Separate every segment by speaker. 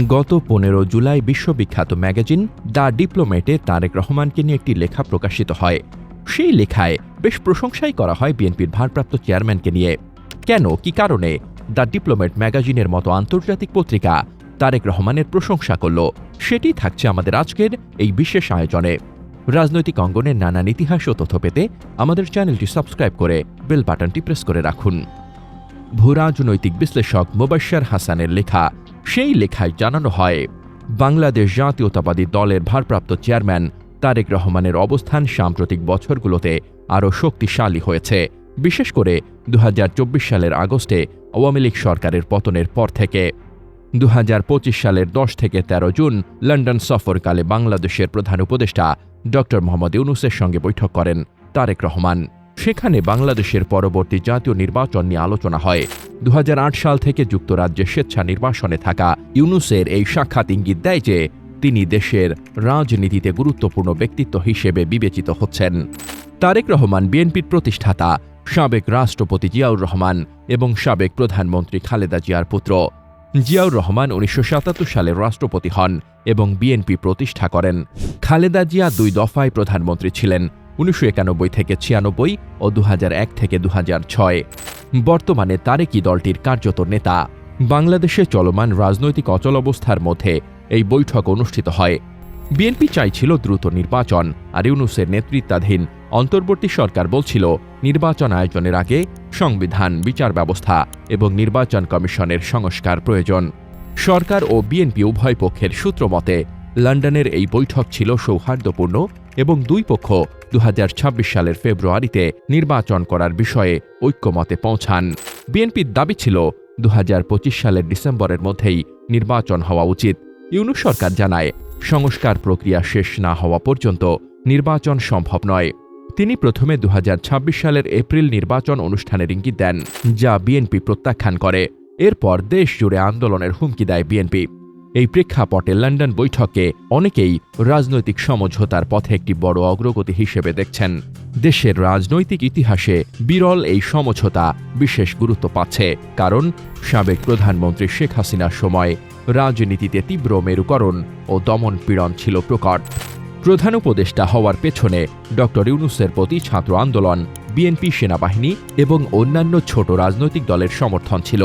Speaker 1: গত পনেরো জুলাই বিশ্ববিখ্যাত ম্যাগাজিন দ্য ডিপ্লোমেটে তারেক রহমানকে নিয়ে একটি লেখা প্রকাশিত হয়। সেই লেখায় বেশ প্রশংসাই করা হয় বিএনপির ভারপ্রাপ্ত চেয়ারম্যানকে নিয়ে। কেন? কি কারণে? দ্য ডিপ্লোমেট ম্যাগাজিনের মতো আন্তর্জাতিক পত্রিকা তারেক রহমানের প্রশংসা করল। সেটি থাকছে আমাদের আজকের এই বিশেষ আয়োজনে। রাজনৈতিক অঙ্গনের নানান ইতিহাস ও তথ্য পেতে আমাদের চ্যানেলটি সাবস্ক্রাইব করে বেল বাটনটি প্রেস করে রাখুন। ভূরাজনৈতিক বিশ্লেষক মোবাশ্শার হাসানের লেখা সেই লেখায় জানানো হয়, বাংলাদেশ জাতীয়তাবাদী দলের ভারপ্রাপ্ত চেয়ারম্যান তারেক রহমানের অবস্থান সাম্প্রতিক বছরগুলোতে আরও শক্তিশালী হয়েছে। বিশেষ করে দু হাজার চব্বিশ সালের আগস্টে আওয়ামী লীগ সরকারের পতনের পর থেকে। দুহাজার পঁচিশ সালের দশ থেকে ১৩ জুন লন্ডন সফরকালে বাংলাদেশের প্রধান উপদেষ্টা ড. মোহাম্মদ ইউনুসের সঙ্গে বৈঠক করেন তারেক রহমান। সেখানে বাংলাদেশের পরবর্তী জাতীয় নির্বাচন নিয়ে আলোচনা হয়। দু হাজার আট সাল থেকে যুক্তরাজ্যে স্বেচ্ছা নির্বাসনে থাকা ইউনুসের এই সাক্ষাৎ ইঙ্গিত দেয় যে তিনি দেশের রাজনীতিতে গুরুত্বপূর্ণ ব্যক্তিত্ব হিসেবে বিবেচিত হচ্ছেন। তারেক রহমান, বিএনপির প্রতিষ্ঠাতা, সাবেক রাষ্ট্রপতি জিয়াউর রহমান এবং সাবেক প্রধানমন্ত্রী খালেদা জিয়ার পুত্র। জিয়াউর রহমান উনিশশো সাতাত্তর সালে রাষ্ট্রপতি হন এবং বিএনপি প্রতিষ্ঠা করেন। খালেদা জিয়া দুই দফায় প্রধানমন্ত্রী ছিলেন, উনিশশো একানব্বই থেকে ছিয়ানব্বই ও দু হাজার এক থেকে দু হাজার ছয়। বর্তমানে তারেকি দলটির কার্যত নেতা। বাংলাদেশে চলমান রাজনৈতিক অচল অবস্থার মধ্যে এই বৈঠক অনুষ্ঠিত হয়। বিএনপি চাইছিল দ্রুত নির্বাচন, আর ইউনুসের নেতৃত্বাধীন অন্তর্বর্তী সরকার বলছিল, নির্বাচন আয়োজনের আগে সংবিধান, বিচার ব্যবস্থা এবং নির্বাচন কমিশনের সংস্কার প্রয়োজন। সরকার ও বিএনপি উভয় পক্ষের সূত্র মতে লন্ডনের এই বৈঠক ছিল সৌহার্দ্যপূর্ণ এবং দুই পক্ষ দু হাজার ছাব্বিশ সালের ফেব্রুয়ারিতে নির্বাচন করার বিষয়ে ঐক্যমতে পৌঁছান। বিএনপির দাবি ছিল দু হাজার পঁচিশ সালের ডিসেম্বরের মধ্যেই নির্বাচন হওয়া উচিত। ইউনুস সরকার জানায়, সংস্কার প্রক্রিয়া শেষ না হওয়া পর্যন্ত নির্বাচন সম্ভব নয়। তিনি প্রথমে দু হাজার ছাব্বিশ সালের এপ্রিল নির্বাচন অনুষ্ঠানের ইঙ্গিত দেন, যা বিএনপি প্রত্যাখ্যান করে। এরপর দেশ জুড়ে আন্দোলনের হুমকি দেয় বিএনপি। এই প্রেক্ষাপটে লন্ডন বৈঠকে অনেকেই রাজনৈতিক সমঝোতার পথে একটি বড় অগ্রগতি হিসেবে দেখছেন। দেশের রাজনৈতিক ইতিহাসে বিরল এই সমঝোতা বিশেষ গুরুত্ব পাচ্ছে, কারণ সাবেক প্রধানমন্ত্রী শেখ হাসিনার সময় রাজনীতিতে তীব্র মেরুকরণ ও দমন পীড়ন ছিল প্রকট। প্রধান উপদেষ্টা হওয়ার পেছনে ড ইউনুসের প্রতি ছাত্র আন্দোলন, বিএনপি সেনাবাহিনী এবং অন্যান্য ছোট রাজনৈতিক দলের সমর্থন ছিল।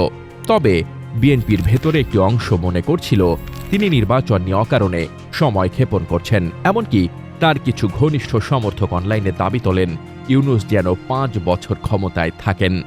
Speaker 1: তবে বিএনপির ভেতরে একটি অংশ মনে করছিল, তিনি নির্বাচন নিয়ে অকারণে সময় ক্ষেপণ করছেন, এমনকি তার কিছু ঘনিষ্ঠ সমর্থক অনলাইনে দাবি তোলেন, ইউনুস যেন পাঁচ বছর ক্ষমতায় থাকেন।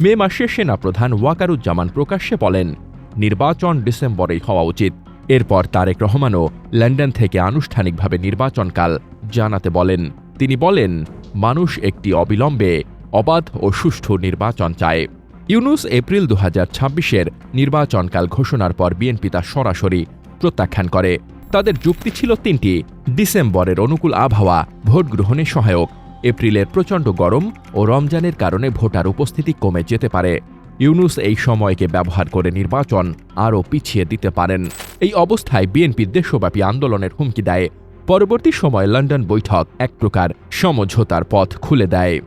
Speaker 1: মে মাসে সেনাপ্রধান ওয়াকারুজ্জামান প্রকাশ্যে বলেন, নির্বাচন ডিসেম্বরেই হওয়া উচিত। এরপর তারেক রহমানও লন্ডন থেকে আনুষ্ঠানিকভাবে নির্বাচনকাল জানাতে বলেন। তিনি বলেন, মানুষ একটি অবিলম্বে অবাধ ও সুষ্ঠু নির্বাচন চায়। ইউনুস এপ্রিল দু হাজার ছাব্বিশের নির্বাচনকাল ঘোষণার পর বিএনপি তা সরাসরি প্রত্যাখ্যান করে। তাদের যুক্তি ছিল তিনটি, ডিসেম্বরের অনুকূল আবহাওয়া, ভোট গ্রহণে সহায়ক, এপ্রিলের প্রচণ্ড গরম ও রমজানের কারণে ভোটার উপস্থিতি কমে যেতে পারে। ইউনুস এই সময়কে ব্যবহার করে নির্বাচন আরও পিছিয়ে দিতে পারেন। এই অবস্থায় বিএনপি দেশব্যাপী আন্দোলনের হুমকি দেয়। পরবর্তী সময় লন্ডন বৈঠক এক প্রকার সমঝোতার পথ খুলে দেয়।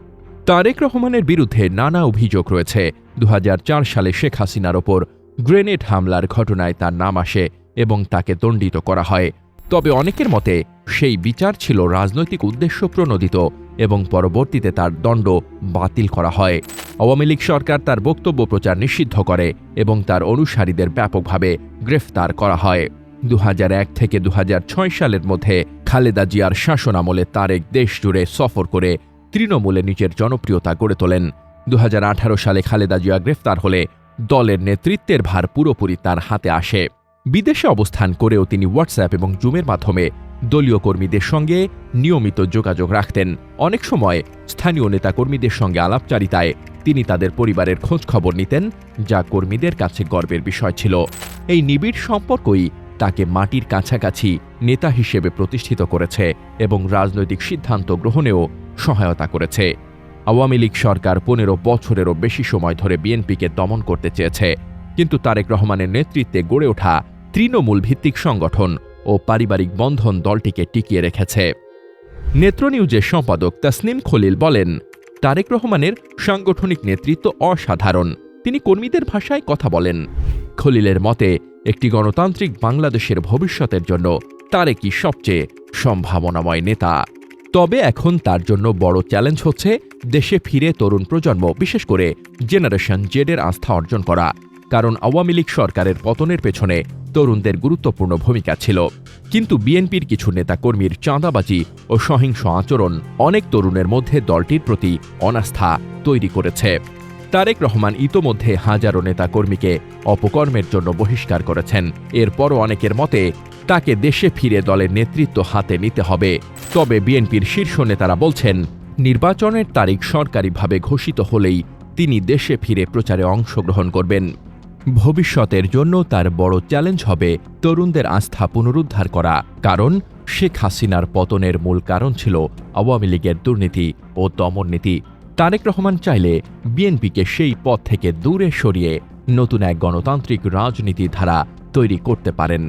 Speaker 1: তারেক রহমানের বিরুদ্ধে নানা অভিযোগ রয়েছে। দু হাজার চার সালে শেখ হাসিনার ওপর গ্রেনেড হামলার ঘটনায় তার নাম আসে এবং তাকে দণ্ডিত করা হয়। তবে অনেকের মতে, সেই বিচার ছিল রাজনৈতিক উদ্দেশ্য প্রণোদিত এবং পরবর্তীতে তার দণ্ড বাতিল করা হয়। আওয়ামী লীগ সরকার তার বক্তব্য প্রচার নিষিদ্ধ করে এবং তার অনুসারীদের ব্যাপকভাবে গ্রেফতার করা হয়। দু হাজার এক থেকে দু হাজার ছয় সালের মধ্যে খালেদা জিয়ার শাসনামলে তারেক দেশ জুড়ে সফর করে তৃণমূলে নিজের জনপ্রিয়তা গড়ে তোলেন। দু হাজার আঠারো সালে খালেদা জিয়া গ্রেফতার হলে দলের নেতৃত্বের ভার পুরোপুরি তার হাতে আসে। বিদেশে অবস্থান করেও তিনি হোয়াটসঅ্যাপ এবং জুমের মাধ্যমে দলীয় কর্মীদের সঙ্গে নিয়মিত যোগাযোগ রাখতেন। অনেক সময় স্থানীয় নেতাকর্মীদের সঙ্গে আলাপচারিতায় তিনি তাদের পরিবারের খোঁজ খবর নিতেন, যা কর্মীদের কাছে গর্বের বিষয় ছিল। এই নিবিড় সম্পর্কই তাকে মাটির কাছাকাছি নেতা হিসেবে প্রতিষ্ঠিত করেছে এবং রাজনৈতিক সিদ্ধান্ত গ্রহণেও সহায়তা করেছে। আওয়ামী লীগ সরকার পনেরো বছরেরও বেশি সময় ধরে বিএনপিকে দমন করতে চেয়েছে, কিন্তু তারেক রহমানের নেতৃত্বে গড়ে ওঠা তৃণমূল ভিত্তিক সংগঠন ও পারিবারিক বন্ধন দলটিকে টিকিয়ে রেখেছে। নেত্রনিউজের সম্পাদক তাসনিম খলিল বলেন, তারেক রহমানের সাংগঠনিক নেতৃত্ব অসাধারণ, তিনি কর্মীদের ভাষায় কথা বলেন। খলিলের মতে, একটি গণতান্ত্রিক বাংলাদেশের ভবিষ্যতের জন্য তারেকই সবচেয়ে সম্ভাবনাময় নেতা। তবে এখন তার জন্য বড় চ্যালেঞ্জ হচ্ছে দেশে ফিরে তরুণ প্রজন্ম, বিশেষ করে জেনারেশন জেডের আস্থা অর্জন করা। কারণ আওয়ামী লীগ সরকারের পতনের পেছনে তরুণদের গুরুত্বপূর্ণ ভূমিকা ছিল। কিন্তু বিএনপির কিছু নেতাকর্মীর চাঁদাবাজি ও সহিংস আচরণ অনেক তরুণের মধ্যে দলটির প্রতি অনাস্থা তৈরি করেছে। তারেক রহমান ইতোমধ্যে হাজারো নেতাকর্মীকে অপকর্মের জন্য বহিষ্কার করেছেন। এরপরও অনেকের মতে, তাকে দেশে ফিরে দলের নেতৃত্ব হাতে নিতে হবে। তবে বিএনপির শীর্ষ নেতারা বলছেন, নির্বাচনের তারিখ সরকারিভাবে ঘোষিত হলেই তিনি দেশে ফিরে প্রচারে অংশগ্রহণ করবেন। ভবিষ্যতের জন্য তার বড় চ্যালেঞ্জ হবে তরুণদের আস্থা পুনরুদ্ধার করা, কারণ শেখ হাসিনার পতনের মূল কারণ ছিল আওয়ামী লীগের দুর্নীতি ও দমননীতি তারেক রহমান চাইলে বিএনপিকে সেই পথ থেকে দূরে সরিয়ে নতুন এক গণতান্ত্রিক রাজনীতি ধারা তৈরি করতে পারেন।